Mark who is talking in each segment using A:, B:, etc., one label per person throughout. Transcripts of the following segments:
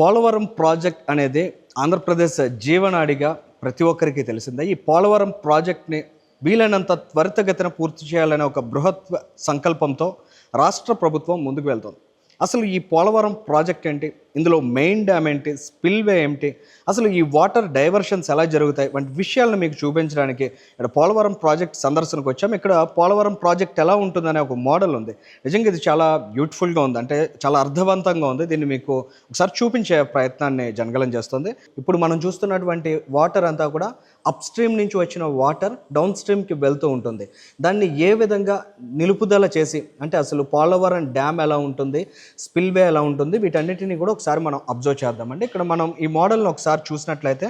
A: Polavaram project అనేది ఆంధ్రప్రదేశ్ జీవనాడిగా ప్రతి ఒక్కరికి తెలిసిందే. ఈ పోలవరం ప్రాజెక్ట్ని వీలైనంత త్వరితగతిన పూర్తి చేయాలనే ఒక బృహత్ సంకల్పంతో రాష్ట్ర ప్రభుత్వం ముందుకు వెళ్తుంది. అసలు ఈ పోలవరం ప్రాజెక్ట్ ఏంటి? ఇందులో మెయిన్ డ్యామ్ ఏంటి? స్పిల్వే ఏంటి? అసలు ఈ వాటర్ డైవర్షన్స్ ఎలా జరుగుతాయి? వంటి విషయాలను మీకు చూపించడానికి ఇక్కడ పోలవరం ప్రాజెక్ట్ సందర్శనకు వచ్చాం. ఇక్కడ పోలవరం ప్రాజెక్ట్ ఎలా ఉంటుందనే ఒక మోడల్ ఉంది. నిజంగా ఇది చాలా బ్యూటిఫుల్గా ఉంది. అంటే చాలా అర్థవంతంగా ఉంది. దీన్ని మీకు ఒకసారి చూపించే ప్రయత్నాన్ని జనగలం చేస్తుంది. ఇప్పుడు మనం చూస్తున్నటువంటి వాటర్ అంతా కూడా అప్ స్ట్రీమ్ నుంచి వచ్చిన వాటర్ డౌన్ స్ట్రీమ్కి వెళ్తూ ఉంటుంది. దాన్ని ఏ విధంగా నిలుపుదల చేసి అంటే అసలు పోలవరం డ్యామ్ ఎలా ఉంటుంది? స్పిల్వే ఎలా ఉంటుంది? వీటన్నిటిని కూడా ఒకసారి మనం అబ్జర్వ్ చేద్దామండి. ఇక్కడ మనం ఈ మోడల్ని ఒకసారి చూసినట్లయితే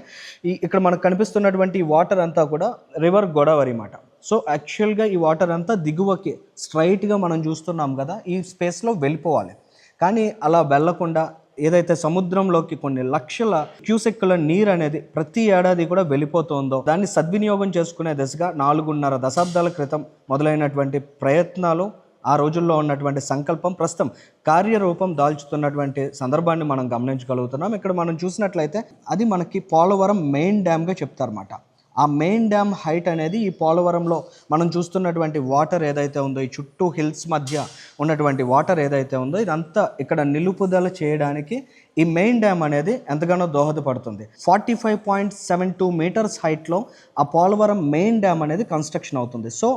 A: ఈ ఇక్కడ మనకు కనిపిస్తున్నటువంటి ఈ వాటర్ అంతా కూడా రివర్ గోదావరి మాట. సో యాక్చువల్గా ఈ వాటర్ అంతా దిగువకి స్ట్రైట్గా మనం చూస్తున్నాం కదా ఈ స్పేస్లో వెళ్ళిపోవాలి. కానీ అలా వెళ్ళకుండా ఏదైతే సముద్రంలోకి కొన్ని లక్షల క్యూసెక్కుల నీరు అనేది ప్రతి ఏడాది కూడా వెళ్ళిపోతుందో దాన్ని సద్వినియోగం చేసుకునే దిశగా నాలుగున్నర దశాబ్దాల క్రితం మొదలైనటువంటి ప్రయత్నాలు ఆ రోజుల్లో ఉన్నటువంటి సంకల్పం ప్రస్తుతం కార్యరూపం దాల్చుతున్నటువంటి సందర్భాన్ని మనం గమనించగలుగుతున్నాం. ఇక్కడ మనం చూసినట్లయితే అది మనకి పోలవరం మెయిన్ డ్యామ్గా చెప్తారన్నమాట. ఆ మెయిన్ డ్యామ్ హైట్ అనేది ఈ పోలవరంలో మనం చూస్తున్నటువంటి వాటర్ ఏదైతే ఉందో ఈ చుట్టూ హిల్స్ మధ్య ఉన్నటువంటి వాటర్ ఏదైతే ఉందో ఇదంతా ఇక్కడ నిలుపుదల చేయడానికి ఈ మెయిన్ డ్యామ్ అనేది ఎంతగానో దోహదపడుతుంది. Forty five point seven two meters హైట్లో ఆ పోలవరం మెయిన్ డ్యామ్ అనేది కన్స్ట్రక్షన్ అవుతుంది. సో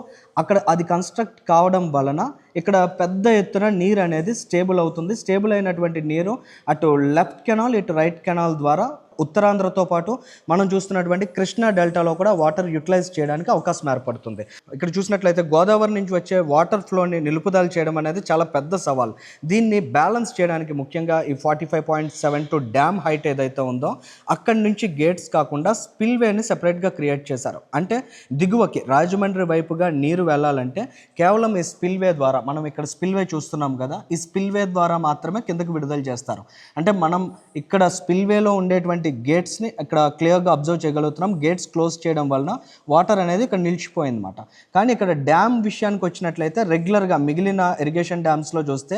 A: అక్కడ అది కన్స్ట్రక్ట్ కావడం వలన ఇక్కడ పెద్ద ఎత్తున నీరు అనేది స్టేబుల్ అవుతుంది. స్టేబుల్ అయినటువంటి నీరు అటు లెఫ్ట్ కెనాల్ ఇటు రైట్ కెనాల్ ద్వారా ఉత్తరాంధ్రతో పాటు మనం చూస్తున్నటువంటి కృష్ణా డెల్టాలో కూడా వాటర్ యూటిలైజ్ చేయడానికి అవకాశం ఏర్పడుతుంది. ఇక్కడ చూసినట్లయితే గోదావరి నుంచి వచ్చే వాటర్ ఫ్లోని నిలుపుదల చేయడం అనేది చాలా పెద్ద సవాల్. దీన్ని బ్యాలెన్స్ చేయడానికి ముఖ్యంగా ఈ forty five point seven two dam height ఏదైతే ఉందో అక్కడి నుంచి గేట్స్ కాకుండా స్పిల్వేని సెపరేట్గా క్రియేట్ చేశారు. అంటే దిగువకి రాజమండ్రి వైపుగా నీరు వెళ్ళాలంటే కేవలం ఈ స్పిల్వే ద్వారా మనం ఇక్కడ స్పిల్వే చూస్తున్నాం కదా ఈ స్పిల్వే ద్వారా మాత్రమే కిందకి విడుదల చేస్తారు. అంటే మనం ఇక్కడ స్పిల్వేలో ఉండేటువంటి గేట్స్ని ఇక్కడ క్లియర్గా అబ్జర్వ్ చేయగలుగుతున్నాం. గేట్స్ క్లోజ్ చేయడం వలన వాటర్ అనేది ఇక్కడ నిలిచిపోయింది అనమాట కానీ ఇక్కడ డ్యామ్ విషయానికి వచ్చినట్లయితే రెగ్యులర్గా మిగిలిన ఇరిగేషన్ డ్యామ్స్లో చూస్తే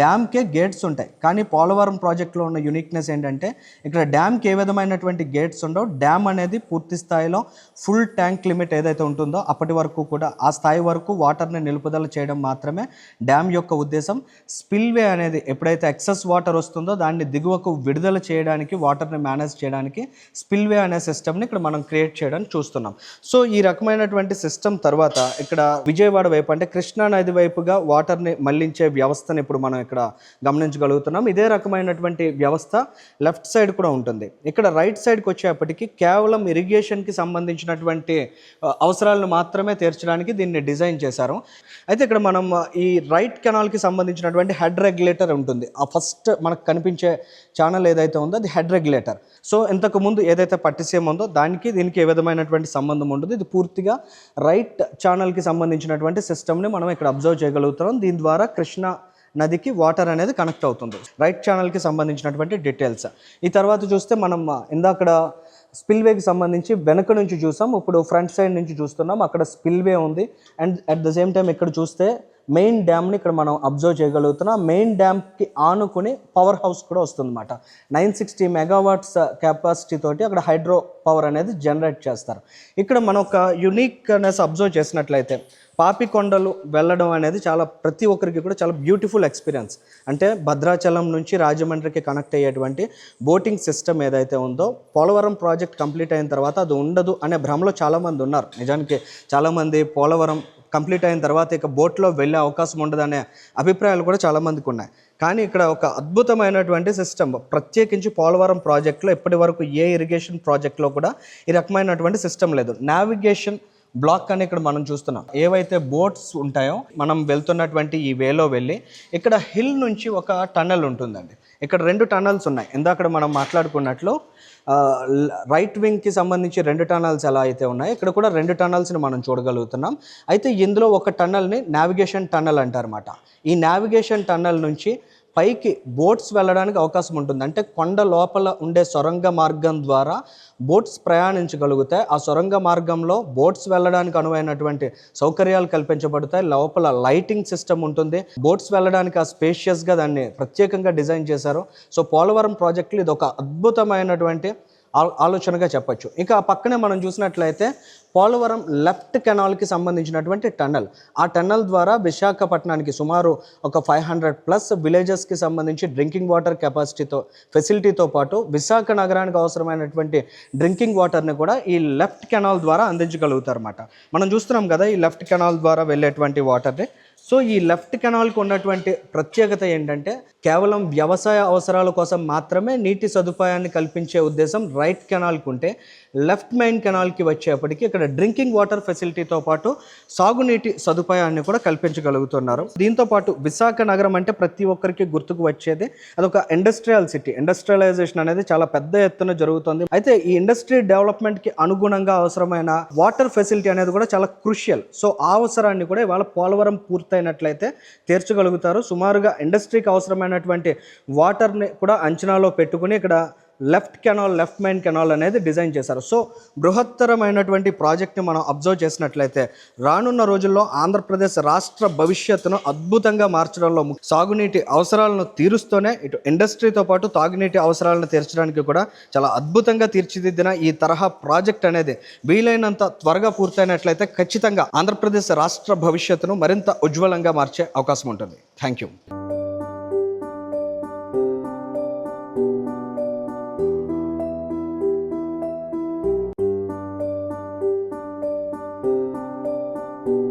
A: డ్యామ్కే గేట్స్ ఉంటాయి. కానీ పోలవరం ప్రాజెక్ట్లో ఉన్న యూనిక్నెస్ ఏంటంటే ఇక్కడ డ్యామ్కి ఏ విధమైనటువంటి గేట్స్ ఉండవు. డ్యామ్ అనేది పూర్తి స్థాయిలో ఫుల్ ట్యాంక్ లిమిట్ ఏదైతే ఉంటుందో అప్పటి వరకు కూడా ఆ స్థాయి వరకు వాటర్ని నిలుపుదల చేయడం మాత్రమే డ్యామ్ యొక్క ఉద్దేశం. స్పిల్వే అనేది ఎప్పుడైతే ఎక్సెస్ వాటర్ వస్తుందో దాన్ని దిగువకు విడుదల చేయడానికి వాటర్ని మేనేజ్ చేయడానికి స్పిల్వే అనే సిస్టమ్ని ఇక్కడ మనం క్రియేట్ చేయడానికి చూస్తున్నాం. సో ఈ రకమైనటువంటి సిస్టమ్ తర్వాత ఇక్కడ విజయవాడ వైపు అంటే కృష్ణా నది వైపుగా వాటర్ని మళ్ళించే వ్యవస్థను ఇప్పుడు మనం ఇక్కడ గమనించగలుగుతున్నాం. ఇదే రకమైనటువంటి వ్యవస్థ లెఫ్ట్ సైడ్ కూడా ఉంటుంది. ఇక్కడ రైట్ సైడ్కి వచ్చేప్పటికి కేవలం ఇరిగేషన్కి సంబంధించినటువంటి అవసరాలను మాత్రమే తీర్చడానికి దీన్ని డిజైన్ చేశారు. అయితే ఇక్కడ మనం ఈ రైట్ కెనాల్కి సంబంధించినటువంటి హెడ్ రెగ్యులేటర్ ఉంటుంది. ఆ ఫస్ట్ మనకు కనిపించే ఛానల్ ఏదైతే ఉందో అది హెడ్ రెగ్యులేటర్ సో ఇంతకు ముందు ఏదైతే పట్టిసీమ ఉందో దానికి దీనికి ఏ విధమైనటువంటి సంబంధం ఉండదు. ఇది పూర్తిగా రైట్ ఛానల్కి సంబంధించినటువంటి సిస్టమ్ని మనం ఇక్కడ అబ్జర్వ్ చేయగలుగుతున్నాం. దీని ద్వారా కృష్ణ నదికి వాటర్ అనేది కనెక్ట్ అవుతుంది. రైట్ ఛానల్కి సంబంధించినటువంటి డీటెయిల్స్. ఈ తర్వాత చూస్తే మనం ఇందాకడ స్పిల్వేకి సంబంధించి వెనక నుంచి చూసాం. ఇప్పుడు ఫ్రంట్ సైడ్ నుంచి చూస్తున్నాం. అక్కడ స్పిల్వే ఉంది. And at the same time ఇక్కడ చూస్తే మెయిన్ డ్యామ్ని ఇక్కడ మనం అబ్జర్వ్ చేయగలుగుతున్నాం. మెయిన్ డ్యామ్కి ఆనుకుని పవర్ హౌస్ కూడా వస్తుందన్నమాట. Nine sixty megawatts uh, capacity తోటి అక్కడ హైడ్రో పవర్ అనేది జనరేట్ చేస్తారు. ఇక్కడ మనం ఒక యునిక్నెస్ అబ్జర్వ్ చేసినట్లయితే పాపికొండలు వెళ్ళడం అనేది చాలా ప్రతి ఒక్కరికి కూడా చాలా బ్యూటిఫుల్ ఎక్స్పీరియన్స్ అంటే భద్రాచలం నుంచి రాజమండ్రికి కనెక్ట్ అయ్యేటువంటి బోటింగ్ సిస్టమ్ ఏదైతే ఉందో పోలవరం ప్రాజెక్ట్ కంప్లీట్ అయిన తర్వాత అది ఉండదు అనే భ్రమలో చాలామంది ఉన్నారు. నిజానికి చాలామంది పోలవరం కంప్లీట్ అయిన తర్వాత ఇక బోట్లో వెళ్ళే అవకాశం ఉండదనే అభిప్రాయాలు కూడా చాలామందికి ఉన్నాయి. కానీ ఇక్కడ ఒక అద్భుతమైనటువంటి సిస్టమ్ ప్రత్యేకించి పోలవరం ప్రాజెక్ట్లో ఇప్పటి వరకు ఏ ఇరిగేషన్ ప్రాజెక్ట్లో కూడా ఈ రకమైనటువంటి సిస్టమ్ లేదు. నావిగేషన్ బ్లాక్ అని ఇక్కడ మనం చూస్తున్నాం. ఏవైతే బోట్స్ ఉంటాయో మనం వెళ్తున్నటువంటి ఈ వేలో వెళ్ళి ఇక్కడ హిల్ నుంచి ఒక టన్నెల్ ఉంటుందండి. ఇక్కడ రెండు టనల్స్ ఉన్నాయి. ఇందాక మనం మాట్లాడుకున్నట్లు రైట్ వింగ్కి సంబంధించి రెండు టనల్స్ ఎలా అయితే ఉన్నాయో ఇక్కడ కూడా రెండు టనల్స్ని మనం చూడగలుగుతున్నాం. అయితే ఇందులో ఒక టన్నల్ని నావిగేషన్ టన్నల్ అంటారన్నమాట. ఈ నావిగేషన్ టన్నల్ నుంచి పైకి బోట్స్ వెళ్ళడానికి అవకాశం ఉంటుంది. అంటే కొండ లోపల ఉండే సొరంగ మార్గం ద్వారా బోట్స్ ప్రయాణించగలుగుతాయి ఆ సొరంగ మార్గంలో బోట్స్ వెళ్ళడానికి అనువైనటువంటి సౌకర్యాలు కల్పించబడతాయి. లోపల లైటింగ్ సిస్టమ్ ఉంటుంది. బోట్స్ వెళ్ళడానికి ఆ స్పేషియస్గా దాన్ని ప్రత్యేకంగా డిజైన్ చేశారు. సో పోలవరం ప్రాజెక్టులు ఇది ఒక అద్భుతమైనటువంటి ఆలోచనగా చెప్పొచ్చు. ఇక పక్కనే మనం చూసినట్లయితే పోలవరం లెఫ్ట్ కెనాల్కి సంబంధించినటువంటి టన్నల్. ఆ టన్నల్ ద్వారా విశాఖపట్నానికి సుమారు ఒక ఫైవ్ హండ్రెడ్ ప్లస్ విలేజెస్కి సంబంధించి డ్రింకింగ్ వాటర్ కెపాసిటీతో ఫెసిలిటీతో పాటు విశాఖ నగరానికి అవసరమైనటువంటి డ్రింకింగ్ వాటర్ని కూడా ఈ లెఫ్ట్ కెనాల్ ద్వారా అందించగలుగుతారు అన్నమాట మనం చూస్తున్నాం కదా ఈ లెఫ్ట్ కెనాల్ ద్వారా వెళ్ళేటువంటి వాటర్ని. సో ఈ లెఫ్ట్ కెనాల్కి ఉన్నటువంటి ప్రత్యేకత ఏంటంటే కేవలం వ్యవసాయ అవసరాల కోసం మాత్రమే నీటి సదుపాయాన్ని కల్పించే ఉద్దేశం రైట్ కెనాల్కి ఉంటే లెఫ్ట్ మెయిన్ కెనాల్కి వచ్చేప్పటికి ఇక్కడ డ్రింకింగ్ వాటర్ ఫెసిలిటీతో పాటు సాగునీటి సదుపాయాన్ని కూడా కల్పించగలుగుతున్నారు. దీంతో పాటు విశాఖ నగరం అంటే ప్రతి ఒక్కరికి గుర్తుకు వచ్చేది. అదొక ఇండస్ట్రియల్ సిటీ ఇండస్ట్రియలైజేషన్ అనేది చాలా పెద్ద ఎత్తున జరుగుతుంది. అయితే ఈ ఇండస్ట్రీ డెవలప్మెంట్కి అనుగుణంగా అవసరమైన వాటర్ ఫెసిలిటీ అనేది కూడా చాలా క్రుషియల్ సో ఆ అవసరాన్ని కూడా ఇవాళ పోలవరం పూర్తయినట్లయితే తీర్చగలుగుతారు. సుమారుగా ఇండస్ట్రీకి అవసరమైనటువంటి వాటర్ని కూడా అంచనాలో పెట్టుకుని ఇక్కడ left canal left main canal అనేది డిజైన్ చేశారు. సో బృహత్తరమైనటువంటి ప్రాజెక్ట్ని మనం అబ్జర్వ్ చేసినట్లయితే రానున్న రోజుల్లో ఆంధ్రప్రదేశ్ రాష్ట్ర భవిష్యత్తును అద్భుతంగా మార్చడంలో సాగునీటి అవసరాలను తీరుస్తూనే ఇటు ఇండస్ట్రీతో పాటు తాగునీటి అవసరాలను తీర్చడానికి కూడా చాలా అద్భుతంగా తీర్చిదిద్దిన ఈ తరహా ప్రాజెక్ట్ అనేది వీలైనంత త్వరగా పూర్తయినట్లయితే ఖచ్చితంగా ఆంధ్రప్రదేశ్ రాష్ట్ర భవిష్యత్తును మరింత ఉజ్వలంగా మార్చే అవకాశం ఉంటుంది. Thank you.